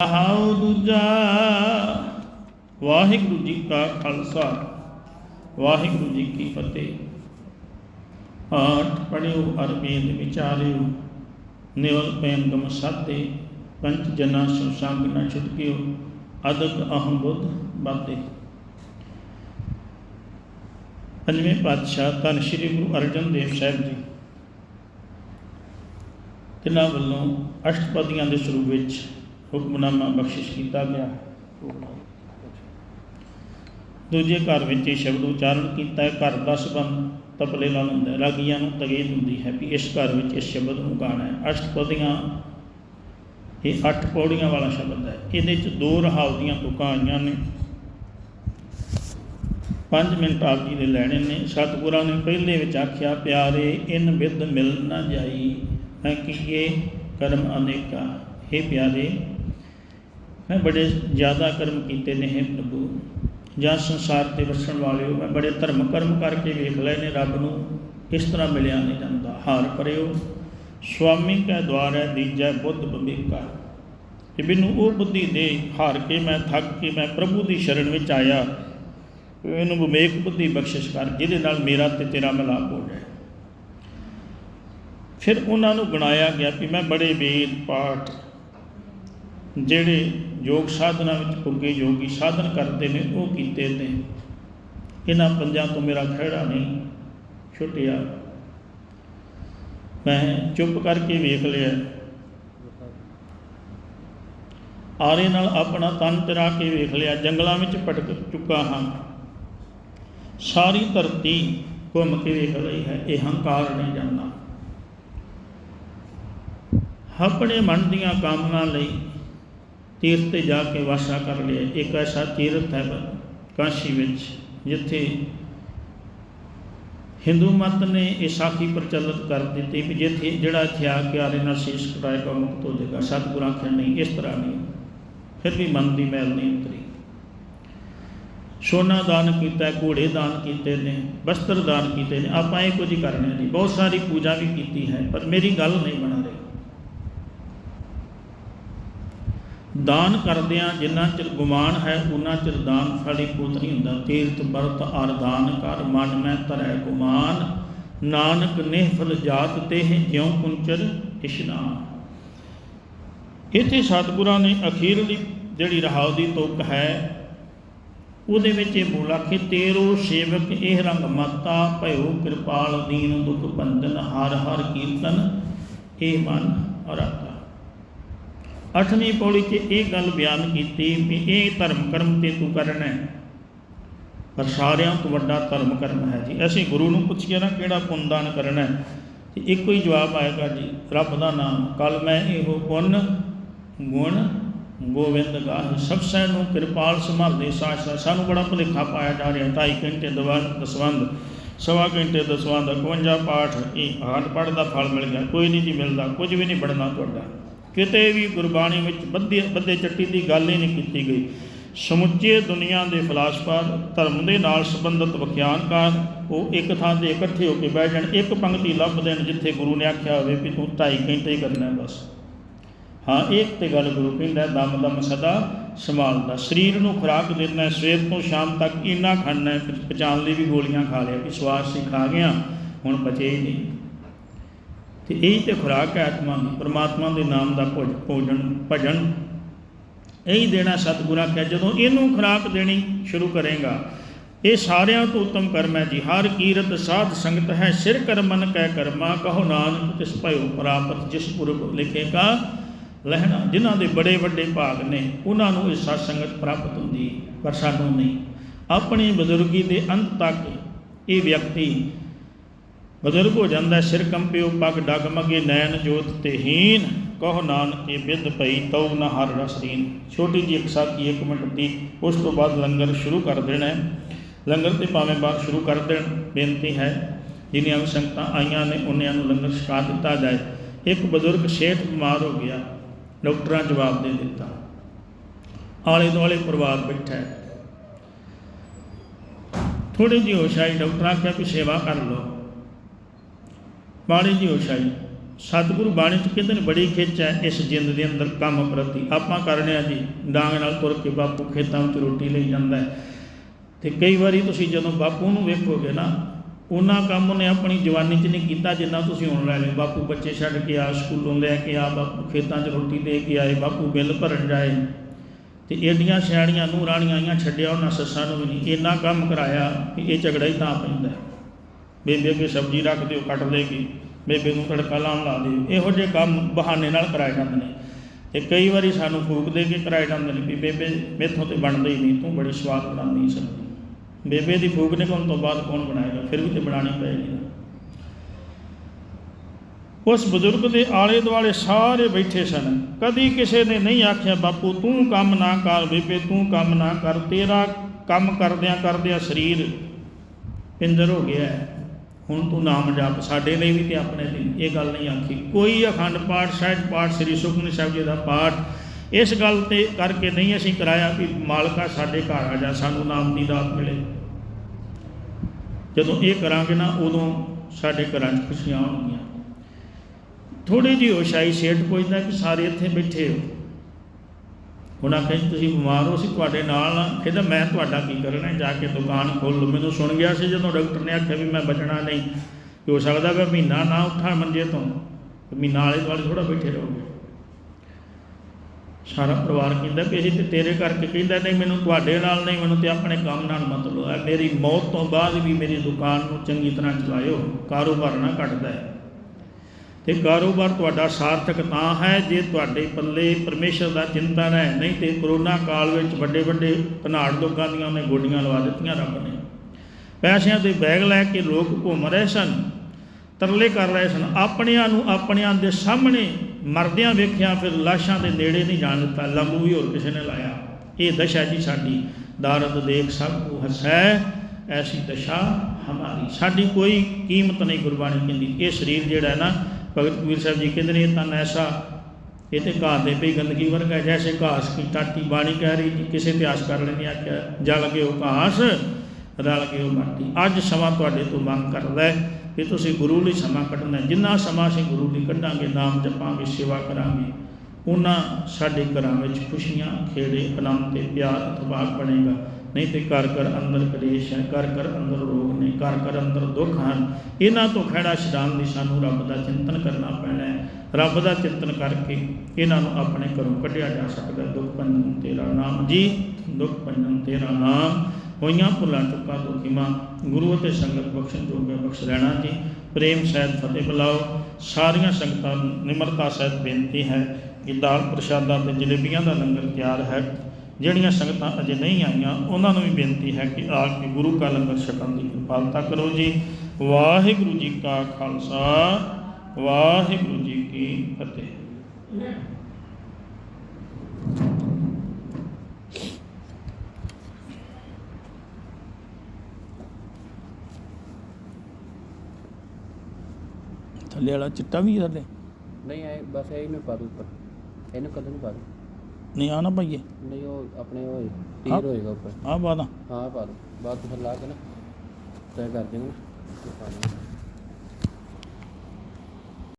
How ਦੂਜਾ। ਵਾਹਿਗੁਰੂ ਜੀ ਕਾ ਖਾਲਸਾ। ਵਾਹਿਗੁਰੂ ਜੀ ਕੀ ਫਤਿਹ। ਆਠ ਪੜਿਓ ਅਰ ਵਿਚਾਰਿਓ। ਨਿਵਲ ਪੈਨ ਗਮ ਸਾਤੇ ਪੰਚ ਜਨਾ ਸੋ ਸੰਗ ਛੁਟਕਿਓ। ਅਦਕ ਅਹੰ ਬੁੱਧ ਬਾਤੇ ਪੰਜਵੇਂ ਪਾਤਸ਼ਾਹ ਧੰਨ ਸ਼੍ਰੀ ਗੁਰੂ ਅਰਜਨ ਦੇਵ ਸਾਹਿਬ ਜੀ। ਤਿਨਾਂ ਵੱਲੋਂ ਅਸ਼ਟਪਦੀਆਂ ਦੇ ਸਰੂਪ ਵਿੱਚ ਹੁਕਮਨਾਮਾ ਬਖਸ਼ਿਸ਼ ਕੀਤਾ ਗਿਆ। ਦੂਜੇ ਘਰ ਵਿੱਚ ਇਹ ਸ਼ਬਦ ਉਚਾਰਨ ਕੀਤਾ ਹੈ, ਘਰ ਦਾ ਸੰਬੰਧ ਤਪਲੇ ਨਾਲ ਹੁੰਦਾ ਰਾਗੀਆਂ ਨੂੰ ਤਗੀਦ ਹੁੰਦੀ ਹੈ ਵੀ ਇਸ ਘਰ ਵਿੱਚ ਇਸ ਸ਼ਬਦ ਨੂੰ ਗਾਣਾ ਹੈ। ਅਸ਼ਟਪਦੀਆਂ ਇਹ ਅੱਠ ਪੌੜੀਆਂ ਵਾਲਾ ਸ਼ਬਦ ਹੈ। ਇਹਦੇ ਚ ਦੋ ਰਹਾਉ ਦੀਆਂ ਤੁਕਾਂ ਆਈਆਂ ਨੇ। 5 ਮਿੰਟ ਆਪ ਜੀ ਦੇ ਲੈਣੇ ਨੇ। ਸਤਿਗੁਰਾਂ ਨੇ ਪਹਿਲੇ ਵਿੱਚ ਆਖਿਆ, ਪਿਆਰੇ, ਇਨ ਵਿਦ ਮਿਲ ਨਾ ਜਾਈ, ਮੈਂ ਕੀਏ ਕਰਮ ਅਨੇਕਾ। हे ਪਿਆਰੇ ਮੈਂ ਬੜੇ ਜ਼ਿਆਦਾ ਕਰਮ ਕੀਤੇ ਨੇ ਹੈ ਪ੍ਰਭੂ। ਜਾਂ ਸੰਸਾਰ ਤੇ ਵਸਣ ਵਾਲਿਓ, ਮੈਂ ਬੜੇ ਧਰਮ ਕਰਮ ਕਰਕੇ ਵੇਖ ਲਏ ਨੇ, ਰੱਬ ਨੂੰ ਇਸ ਤਰ੍ਹਾਂ ਮਿਲਿਆ ਨਹੀਂ ਜਾਂਦਾ। ਹਾਰ ਪਰਿਓ ਸੁਆਮੀ ਕੈ ਦਵਾਰ ਹੈ, ਦੀਜੈ ਬੁੱਧ ਬਬੀਕਾ ਕਿ ਮੈਨੂੰ ਉਹ ਬੁੱਧੀ ਦੇ, ਹਾਰ ਕੇ ਮੈਂ ਥੱਕ ਕੇ ਮੈਂ ਪ੍ਰਭੂ ਦੀ ਸ਼ਰਨ ਵਿੱਚ ਆਇਆ। ਇਹਨੂੰ ਵਿਵੇਕ ਬੁੱਧੀ ਬਖਸ਼ਿਸ਼ ਕਰ, ਜਿਹਦੇ ਨਾਲ ਮੇਰਾ ਤੇ ਤੇਰਾ ਮਿਲਾਪ ਹੋ ਜਾਏ। ਫਿਰ ਉਹਨਾਂ ਨੂੰ ਗਣਾਇਆ ਗਿਆ ਕਿ ਮੈਂ ਬੜੇ ਵੇਦ, ਪਾਠ ਜਿਹੜੇ ਯੋਗ ਸਾਧਨਾ ਵਿੱਚ ਪੁੱਗੇ ਯੋਗੀ ਸਾਧਨ ਕਰਦੇ ਨੇ, ਉਹ ਕੀਤੇ ਨੇ। ਇਹਨਾਂ ਪੰਜਾਂ ਤੋਂ ਮੇਰਾ ਖਿਹੜਾ ਨਹੀਂ ਛੁੱਟਿਆ। ਮੈਂ ਚੁੱਪ ਕਰਕੇ ਵੇਖ ਲਿਆ। ਆਰੇ ਨਾਲ ਆਪਣਾ ਤਨ ਤਰਾ ਕੇ ਵੇਖ ਲਿਆ। ਜੰਗਲਾਂ ਵਿੱਚ ਭਟਕ ਚੁੱਕਾ ਹਾਂ। ਸਾਰੀ ਧਰਤੀ ਘੁੰਮ ਕੇ ਵੇਖ ਰਹੀ ਹੈ। ਇਹ ਹੰਕਾਰ ਨਹੀਂ ਜਾਂਦਾ। ਆਪਣੇ ਮਨ ਦੀਆਂ ਕਾਮਨਾ ਲਈ ਤੀਰਥ ਤੇ ਜਾ ਕੇ ਵਾਸਾ ਕਰ ਲਿਆ। ਇੱਕ ਐਸਾ ਤੀਰਥ ਹੈ ਕਾਸ਼ੀ ਵਿੱਚ, ਜਿੱਥੇ ਹਿੰਦੂ ਮਤ ਨੇ ਇਹ ਸਾਖੀ ਪ੍ਰਚਲਿਤ ਕਰ ਦਿੱਤੀ ਵੀ ਜਿੱਥੇ ਜਿਹੜਾ ਇੱਥੇ ਆ ਕੇ ਆਰੇ ਨਾਲ ਸ਼ੀਸ਼ ਕਟਾਏਗਾ ਮੁਕਤ ਹੋ ਜਾਏਗਾ ਸਤਿਗੁਰਾਂ ਆਖਿਆ ਨਹੀਂ ਇਸ ਤਰ੍ਹਾਂ ਨਹੀਂ, ਫਿਰ ਵੀ ਮਨ ਦੀ ਮੈਲ ਨਹੀਂ ਉਤਰੀ। ਸੋਨਾ ਦਾਨ ਕੀਤਾ, ਘੋੜੇ ਦਾਨ ਕੀਤੇ ਨੇ, ਵਸਤਰ ਦਾਨ ਕੀਤੇ ਨੇ। ਆਪਾਂ ਇਹ ਕੁਝ ਹੀ ਕਰਨੇ ਨਹੀਂ। ਬਹੁਤ ਸਾਰੀ ਪੂਜਾ ਵੀ ਕੀਤੀ ਹੈ, ਪਰ ਮੇਰੀ ਗੱਲ ਨਹੀਂ ਬਣਾ ਰਹੀ ਦਾਨ ਕਰਦਿਆਂ ਜਿੰਨਾ ਚਿਰ ਗੁਮਾਨ ਹੈ ਉਹਨਾਂ ਚਿਰ ਦਾਨ ਸਾਡੀ ਪੂਤ ਨਹੀਂ ਹੁੰਦਾ। ਤੀਰਤ ਵਰਤ ਅਰ ਦਾਨ ਕਰ, ਮਨ ਮੈਂ ਧਰੈ ਗੁਮਾਨ। ਨਾਨਕ ਨਿਹਫਲ ਜਾਤ ਤੇ ਜਿਉ ਕੁੰਚਰ ਇਸ਼ਨਾਨ। ਇਥੇ ਸਤਿਗੁਰਾਂ ਨੇ ਅਖੀਰਲੀ ਜਿਹੜੀ ਰਹਾਉ ਦੀ ਤੁਕ ਹੈ, ਉਹਦੇ ਵਿੱਚ ਇਹ ਬੋਲਾ ਕਿ ਤੇਰੋ ਸੇਵਕ ਇਹ ਰੰਗ ਮਾਤਾ, ਭਇਓ ਕਿਰਪਾਲ ਦੀਨ ਦੁਖ ਬੰਦਨ ਹਰ ਹਰ ਕੀਰਤਨ ਇਹ ਮਨ ਰਾਤਾ ਅੱਠਵੀਂ ਪੌੜੀ 'ਚ ਇਹ ਗੱਲ ਬਿਆਨ ਕੀਤੀ ਵੀ ਇਹ ਧਰਮ ਕਰਮ ਤੇ ਤੂੰ ਕਰਨਾ ਹੈ। ਪਰ ਸਾਰਿਆਂ ਤੋਂ ਵੱਡਾ ਧਰਮ ਕਰਮ ਹੈ ਜੀ। ਅਸੀਂ ਗੁਰੂ ਨੂੰ ਪੁੱਛੀਏ ਨਾ ਕਿਹੜਾ ਪੁੰਨਦਾਨ ਕਰਨਾ ਹੈ। ਤੇ ਇੱਕੋ ਹੀ ਜਵਾਬ ਆਏਗਾ ਜੀ, ਰੱਬ ਦਾ ਨਾਮ। ਕਲ ਮੈਂ ਇਹੋ ਪੁੰਨ, ਗੁਣ ਗੋਬਿੰਦ ਗਾਹ। ਸਭ ਸੈ ਨੂੰ ਕਿਰਪਾਲ ਸੰਭਾਲਦੇ ਸਾਸ਼ਾ ਸਾਨੂੰ ਬੜਾ ਭੁਲੇਖਾ ਪਾਇਆ ਜਾ ਰਿਹਾ। ਢਾਈ ਘੰਟੇ ਦਵਾਰ ਦਸਵੰਦ ਸਵਾ ਘੰਟੇ ਦਸਵੰਦ 51 ਪਾਠ। ਇਹ ਹਾਲ ਪੜ੍ਹ ਦਾ ਫਲ ਮਿਲ ਗਿਆ। ਕੋਈ ਨਹੀਂ ਜੀ ਮਿਲਦਾ। ਕੁਝ ਵੀ ਨਹੀਂ ਬਣਨਾ ਤੁਹਾਡਾ। ਕਿਤੇ ਵੀ ਗੁਰਬਾਣੀ ਵਿੱਚ ਬੱਧੇ ਬੱਧੇ ਚੱਟੀ ਦੀ ਗੱਲ ਹੀ ਨਹੀਂ ਕੀਤੀ ਗਈ। ਸਮੁੱਚੇ ਦੁਨੀਆ ਦੇ ਫਲਸਫਾ, ਧਰਮ ਦੇ ਨਾਲ ਸੰਬੰਧਿਤ ਵਿਖਿਆਨਕਾਰ ਉਹ ਇੱਕ ਥਾਂ ਤੇ ਇਕੱਠੇ ਹੋ ਕੇ ਬਹਿ ਜਾਣ, ਇੱਕ ਪੰਕਤੀ ਲੱਭ ਦੇਣ ਜਿੱਥੇ ਗੁਰੂ ਨੇ ਆਖਿਆ ਹੋਵੇ ਵੀ ਤੂੰ 2.5 ਘੰਟੇ ਹੀ ਕਰਨਾ ਬਸ। ਹਾਂ ਇੱਕ ਤੇ ਗੱਲ ਗੁਰੂ ਕਹਿੰਦਾ ਦਮ ਦਮ ਸਦਾ ਸੰਭਾਲਦਾ। ਸਰੀਰ ਨੂੰ ਖੁਰਾਕ ਦੇਣਾ ਸਵੇਰ ਤੋਂ ਸ਼ਾਮ ਤੱਕ ਇੰਨਾ ਖਾਣਾ ਹੈ ਪਚਾਣ ਲਈ ਵੀ ਗੋਲੀਆਂ ਖਾ ਲਿਆ ਕਿ ਸਵਾਸ ਸੀ, ਖਾ ਗਿਆ, ਹੁਣ ਬਚੇ ਹੀ ਨਹੀਂ। ਤੇ ਇਹ ਤੇ ਖੁਰਾਕ ਹੈ ਆਤਮਾ ਨੂੰ ਪਰਮਾਤਮਾ ਦੇ ਨਾਮ ਦਾ ਭੋਜ- ਭੋਜਨ, ਭਜਨ। ਇਹੀ ਦੇਣਾ ਸਤਿਗੁਰਾਂ ਕਿਹਾ, ਜਦੋਂ ਇਹਨੂੰ ਖੁਰਾਕ ਦੇਣੀ ਸ਼ੁਰੂ ਕਰੇਗਾ, ਇਹ ਸਾਰਿਆਂ ਤੋਂ ਉੱਤਮ ਕਰਮ ਹੈ ਜੀ। ਹਰ ਕੀਰਤ ਸਾਧ ਸੰਗਤ ਹੈ, ਸਿਰ ਕਰਮਨ ਕਹਿ ਕਰਮਾ, ਕਹੋ ਨਾਨਕ ਤਿਸ ਭਇਓ ਪ੍ਰਾਪਤ, ਜਿਸ ਪੁਰਬ ਲਿਖੇਗਾ ਲਹਿਣਾ। ਜਿਨ੍ਹਾਂ ਦੇ ਬੜੇ ਵੱਡੇ ਭਾਗ ਨੇ, ਉਹਨਾਂ ਨੂੰ ਇਹ ਸਤ ਸੰਗਤ ਪ੍ਰਾਪਤ ਹੁੰਦੀ, ਪਰ ਸਾਨੂੰ ਨਹੀਂ। ਆਪਣੀ ਬਜ਼ੁਰਗੀ ਦੇ ਅੰਤ ਤੱਕ ਇਹ ਵਿਅਕਤੀ ਬਜ਼ੁਰਗ ਹੋ ਜਾਂਦਾ ਸਿਰ ਕੰਪਿਓ, ਪਗ ਡਗਮਗੇ ਨੈਣ ਜੋਤ ਤੇ ਕਹ ਨਾਨ ਨਾਨਕੇ ਬਿੰਦ ਪਈ ਤਉ ਨ ਹਰ ਰਸਰੀਨ ਛੋਟੀ ਜਿਹੀ ਇੱਕ ਸਾਖੀ, ਇੱਕ ਮਿੰਟ ਦੀ, ਉਸ ਤੋਂ ਬਾਅਦ ਲੰਗਰ ਸ਼ੁਰੂ ਕਰ ਦੇਣਾ ਲੰਗਰ ਤੇ ਭਾਵੇਂ ਬਾਅਦ ਸ਼ੁਰੂ ਕਰ ਦੇਣ, ਬੇਨਤੀ ਹੈ, ਜਿੰਨੀਆਂ ਵੀ ਸੰਗਤਾਂ ਆਈਆਂ ਨੇ, ਉਹਨਿਆਂ ਨੂੰ ਲੰਗਰ ਛਕਾ ਦਿੱਤਾ ਜਾਏ। ਇੱਕ ਬਜ਼ੁਰਗ ਸਿਹਤ ਬਿਮਾਰ ਹੋ ਗਿਆ, ਡਾਕਟਰਾਂ ਜਵਾਬ ਦੇ ਦਿੱਤਾ। ਆਲੇ ਦੁਆਲੇ ਪਰਿਵਾਰ ਬੈਠਾ ਹੈ। ਥੋੜੀ ਜਿਹੀ ਹੋਸ਼ ਆਈ, ਡਾਕਟਰ ਆਖਿਆ ਵੀ ਸੇਵਾ ਕਰ ਲਓ। ਬਾਣੀ ਜਿਹੀ ਹੋਸ਼ ਸਤਿਗੁਰੂ ਬਾਣੀ ਚ ਕਹਿੰਦੇ ਨੇ ਬੜੀ ਖਿੱਚ ਹੈ ਇਸ ਜਿੰਦ ਦੇ ਅੰਦਰ ਕੰਮ ਪ੍ਰਤੀ। ਆਪਾਂ ਕਰਨੇ ਆ ਜੀ, ਡਾਂਗ ਨਾਲ ਤੁਰ ਕੇ ਬਾਪੂ ਖੇਤਾਂ ਵਿੱਚ ਰੋਟੀ ਲਈ ਜਾਂਦਾ ਹੈ। ਤੇ ਕਈ ਵਾਰੀ ਤੁਸੀਂ ਜਦੋਂ ਬਾਪੂ ਨੂੰ ਵੇਖੋਗੇ ਨਾ, ਉਹਨਾਂ ਕੰਮ ਉਹਨੇ ਆਪਣੀ ਜਵਾਨੀ 'ਚ ਨਹੀਂ ਕੀਤਾ ਜਿੰਨਾ ਤੁਸੀਂ ਹੁਣ ਲੈ ਲਿਓ। ਬਾਪੂ ਬੱਚੇ ਛੱਡ ਕੇ ਆ, ਸਕੂਲੋਂ ਲੈ ਕੇ ਆ, ਬਾਪੂ ਖੇਤਾਂ 'ਚ ਰੋਟੀ ਦੇ ਕੇ ਆਏ, ਬਾਪੂ ਬਿੱਲ ਭਰਨ ਜਾਏ। ਤੇ ਏਡੀਆਂ ਸਿਆਣੀਆਂ ਨੂੰ ਰਾਣੀਆਂ ਆਈਆਂ ਛੱਡਿਆ ਉਹਨਾਂ ਸੱਸਾਂ ਨੂੰ ਵੀ ਨਹੀਂ। ਇੰਨਾ ਕੰਮ ਕਰਾਇਆ ਕਿ ਇਹ ਝਗੜਾ ਹੀ ਤਾਂ ਪੈਂਦਾ ਬੇਬੇ ਅੱਗੇ ਸਬਜ਼ੀ ਰੱਖ ਦਿਓ, ਕੱਟ ਦੇਗੀ ਬੇਬੇ ਨੂੰ ਤੜਕਾ ਲਾਉਣ ਲਾ ਦਿਓ ਇਹੋ ਜਿਹੇ ਕੰਮ ਬਹਾਨੇ ਨਾਲ ਕਰਾਏ ਜਾਂਦੇ ਨੇ। ਤੇ ਕਈ ਵਾਰੀ ਸਾਨੂੰ ਫੂਕ ਦੇ ਕੇ ਕਰਾਏ ਜਾਂਦੇ ਨੇ ਵੀ ਬੇਬੇ ਮੇਥੋਂ ਤੇ ਬਣਦਾ ਹੀ ਨਹੀਂ, ਤੂੰ ਬੜੀ ਸਵਾਦ ਬਣਾਉਂਦੀ ਹੈ ਸਬਜ਼ੀ। ਬੇਬੇ ਦੀ ਫੂਕ ਨਿਕਲਣ ਤੋਂ ਬਾਅਦ ਕੌਣ ਬਣਾਏਗਾ? ਫਿਰ ਵੀ ਤੇ ਬਣਾਣੀ ਪਏਗੀ। ਉਸ ਬਜ਼ੁਰਗ ਦੇ ਆਲੇ ਦੁਆਲੇ ਸਾਰੇ ਬੈਠੇ ਸਨ। ਕਦੀ ਕਿਸੇ ਨੇ ਨਹੀਂ ਆਖਿਆ, ਬਾਪੂ, ਤੂੰ ਕੰਮ ਨਾ ਕਰ, ਬੇਬੇ, ਤੂੰ ਕੰਮ ਨਾ ਕਰ। ਤੇਰਾ ਕੰਮ ਕਰਦਿਆਂ ਕਰਦਿਆਂ ਸਰੀਰ ਪਿੰਦਰ ਹੋ ਗਿਆ ਹੈ। ਹੁਣ ਤੂੰ ਨਾਮ ਜਪ, ਸਾਡੇ ਲਈ ਵੀ ਤੇ ਆਪਣੇ ਲਈ ਇਹ ਗੱਲ ਨਹੀਂ ਆਖੀ। ਕੋਈ ਅਖੰਡ ਪਾਠ, ਸਹਿਜ ਪਾਠ, ਸ੍ਰੀ ਸੁਖਮਨੀ ਸਾਹਿਬ ਜੀ ਦਾ ਪਾਠ, ਇਸ ਗੱਲ ਤੇ ਕਰਕੇ ਨਹੀਂ ਅਸੀਂ ਕਰਾਇਆ ਵੀ ਮਾਲਕਾ ਸਾਡੇ ਘਰ ਆ ਜਾ, ਸਾਨੂੰ ਨਾਮ ਦੀ ਦਾਤ ਮਿਲੇ। ਜਦੋਂ ਇਹ ਕਰਾਂਗੇ ਨਾ, ਉਦੋਂ ਸਾਡੇ ਘਰਾਂ 'ਚ ਖੁਸ਼ੀਆਂ ਆਉਣਗੀਆਂ ਥੋੜੀ ਜਿਹੀ ਹੋਸ਼ਾਈ ਸੇਠ ਪੁੱਛਦਾ ਕਿ ਸਾਰੇ ਇੱਥੇ ਬੈਠੇ ਹੋ। ਉਹਨਾਂ ਕਹਿੰਦੇ ਤੁਸੀਂ ਬਿਮਾਰ ਹੋ, ਅਸੀਂ ਤੁਹਾਡੇ ਨਾਲ ਆ। ਕਹਿੰਦਾ ਮੈਂ ਤੁਹਾਡਾ ਕੀ ਕਰਨਾ ਜਾ ਕੇ ਦੁਕਾਨ ਖੋਲ ਮੈਨੂੰ ਸੁਣ ਗਿਆ ਸੀ ਜਦੋਂ ਡਾਕਟਰ ਨੇ ਆਖਿਆ ਵੀ ਮੈਂ ਬਚਣਾ ਨਹੀਂ। ਹੋ ਸਕਦਾ ਵੀ ਮਹੀਨਾ ਨਾ ਉੱਠਾਂ ਮੰਜੇ ਤੋਂ। ਮਹੀਨਾ ਵਾਲੇ ਦੁਆਲੇ ਥੋੜਾ ਬੈਠੇ ਰਹੋਗੇ। ਸਾਰਾ ਪਰਿਵਾਰ ਕਹਿੰਦਾ ਵੀ ਅਸੀਂ ਤੇ ਤੇਰੇ ਕਰਕੇ ਕਹਿੰਦਾ, ਨਹੀਂ, ਮੈਨੂੰ ਤੁਹਾਡੇ ਨਾਲ ਨਹੀਂ, ਮੈਨੂੰ ਤੇ ਆਪਣੇ ਕੰਮ ਨਾਲ ਮਤਲਬ ਹੈ ਮੇਰੀ ਮੌਤ ਤੋਂ ਬਾਅਦ ਵੀ ਮੇਰੀ ਦੁਕਾਨ ਨੂੰ ਚੰਗੀ ਤਰ੍ਹਾਂ ਚਲਾਇਓ। ਕਾਰੋਬਾਰ ਨਾ ਘਟਦਾ ਹੈ। ਤੇ ਕਾਰੋਬਾਰ ਤੁਹਾਡਾ ਸਾਰਥਕ ਤਾਂ ਹੈ, ਜੇ ਤੁਹਾਡੇ ਪੱਲੇ ਪਰਮੇਸ਼ਰ ਦਾ ਚਿੰਤਨ ਹੈ, ਨਹੀਂ ਤੇ ਕਰੋਨਾ ਕਾਲ ਵਿੱਚ ਵੱਡੇ ਵੱਡੇ ਧਨਾੜ ਲੋਕਾਂ ਦੀਆਂ ਉਹਨੇ ਗੋਡੀਆਂ ਲਵਾ ਦਿੱਤੀਆਂ ਰੱਬ ਨੇ। ਪੈਸਿਆਂ ਦੇ ਬੈਗ ਲੈ ਕੇ ਲੋਕ ਘੁੰਮ ਰਹੇ ਸਨ, ਤਰਲੇ ਕਰ ਰਹੇ ਸਨ, ਆਪਣਿਆਂ ਨੂੰ ਆਪਣਿਆਂ ਦੇ ਸਾਹਮਣੇ ਮਰਦਿਆਂ ਵੇਖਿਆ, ਫਿਰ ਲਾਸ਼ਾਂ ਦੇ ਨੇੜੇ ਨਹੀਂ ਜਾਣ ਦਿੱਤਾ ਲੰਬੂ ਵੀ ਹੋਰ ਕਿਸੇ ਨੇ ਲਾਇਆ। ਇਹ ਦਸ਼ਾ ਜੀ ਸਾਡੀ ਦਾਰਦ ਦੇਖ ਸਭ ਕੋ ਹਸੈ ਐਸੀ ਦਸ਼ਾ ਹਮਾਰੀ। ਸਾਡੀ ਕੋਈ ਕੀਮਤ ਨਹੀਂ ਗੁਰਬਾਣੀ ਕਹਿੰਦੀ। ਇਹ ਸਰੀਰ ਜਿਹੜਾ ਹੈ ਨਾ ਭਗਤ ਕਬੀਰ ਸਾਹਿਬ ਜੀ ਕਹਿੰਦੇ ਨੇ, ਇਹ ਤਾਂ ਐਸਾ ਇਹ ਤੇ ਘਾਹ ਦੇ ਪਈ ਗੰਦਗੀ ਵਰਗਾ ਜੈਸੇ ਘਾਸ ਕੀ ਟਾਟੀ ਬਾਣੀ ਕਹਿ ਰਹੀ ਜੀ, ਕਿਸੇ ਇਤਿਹਾਸ ਕਰ ਲੈਣੀ ਆਖਿਆ, ਜਲ ਕੇ ਉਹ ਘਾਸ, ਰਲ ਕੇ ਉਹ ਮਾਟੀ। ਅੱਜ ਸਮਾਂ ਤੁਹਾਡੇ ਤੋਂ ਮੰਗ ਕਰਦਾ ਹੈ ਕਿ ਤੁਸੀਂ ਗੁਰੂ ਲਈ ਸਮਾਂ ਕੱਢਣਾ ਜਿੰਨਾ ਸਮਾਂ ਅਸੀਂ ਗੁਰੂ ਲਈ ਕੱਢਾਂਗੇ, ਨਾਮ ਜਪਾਂਗੇ, ਸੇਵਾ ਕਰਾਂਗੇ, ਉਹਨਾਂ ਸਾਡੇ ਘਰਾਂ ਵਿੱਚ ਖੁਸ਼ੀਆਂ, ਖੇੜੇ, ਆਨੰਦ ਤੇ ਪਿਆਰ ਇਤਫਾਕ ਬਣੇਗਾ। ਨਹੀਂ ਤੇ ਘਰ ਘਰ ਅੰਦਰ ਕਲੇਸ਼ ਹੈ, ਘਰ ਘਰ ਅੰਦਰ ਰੋਗ ਨੇ, ਘਰ ਘਰ ਅੰਦਰ ਦੁੱਖ ਹਨ। ਇਹਨਾਂ ਤੋਂ ਖੜਾ ਛਡਾਉਣ ਦੀ ਸਾਨੂੰ ਰੱਬ ਦਾ ਚਿੰਤਨ ਕਰਨਾ ਪੈਣਾ ਹੈ। ਰੱਬ ਦਾ ਚਿੰਤਨ ਕਰਕੇ ਇਹਨਾਂ ਨੂੰ ਆਪਣੇ ਘਰੋਂ ਕੱਢਿਆ ਜਾ ਸਕਦਾ ਦੁੱਖ ਭੰਜਨ ਤੇਰਾ ਨਾਮ ਜੀ, ਦੁੱਖ ਭੰਜਨ ਤੇਰਾ ਨਾਮ। ਹੋਈਆਂ ਭੁੱਲਾਂ ਚੁੱਕਾਂ ਤੋਂ ਕਿਮਾ, ਗੁਰੂ ਅਤੇ ਸੰਗਤ ਬਖਸ਼ਣ ਜੋਗੇ ਬਖਸ਼ ਲੈਣਾ ਜੀ। ਪ੍ਰੇਮ ਸਹਿਤ ਫਤਿਹ ਬੁਲਾਓ। ਸਾਰੀਆਂ ਸੰਗਤਾਂ ਨੂੰ ਨਿਮਰਤਾ ਸਹਿਤ ਬੇਨਤੀ ਹੈ ਕਿ ਦਾਲ ਪ੍ਰਸ਼ਾਦਾ ਤੇ ਜਲੇਬੀਆਂ ਦਾ ਲੰਗਰ ਤਿਆਰ ਹੈ। ਜਿਹੜੀਆਂ ਸੰਗਤਾਂ ਅਜੇ ਨਹੀਂ ਆਈਆਂ ਉਹਨਾਂ ਨੂੰ ਵੀ ਬੇਨਤੀ ਹੈ ਕਿ ਆ ਕੇ ਗੁਰੂ ਕਾ ਲੰਗਰ ਛਕਣ ਦੀ ਕਿਰਪਾਲਤਾ ਕਰੋ ਜੀ। ਵਾਹਿਗੁਰੂ ਜੀ ਕਾ ਖਾਲਸਾ ਵਾਹਿਗੁਰੂ ਜੀ ਕੀ ਫਤਿਹ। ਥੱਲੇ ਵਾਲਾ ਚਿੱਟਾ ਵੀ ਥੱਲੇ? ਨਹੀਂ ਐ ਬਸ ਇਹਨੂੰ ਪਾ ਦੂ ਉੱਪਰ। ਇਹਨੂੰ ਕਦੋਂ ਨੂੰ ਪਾ ਦੂ? ਨਹੀਂ ਆ ਨਾ ਪਾਈਏ ਨਹੀਂ ਉਹ ਆਪਣੇ ਉਹ। ਤੀਰ ਹੋਏਗਾ ਉੱਪਰ। ਆ ਬਾਦਾ ਹਾਂ ਪਾ ਦੂ। ਬਾਅਦ ਫਿਰ ਲਾ ਕੇ ਨਾ ਤੈਅ ਕਰ ਦੇਣਾ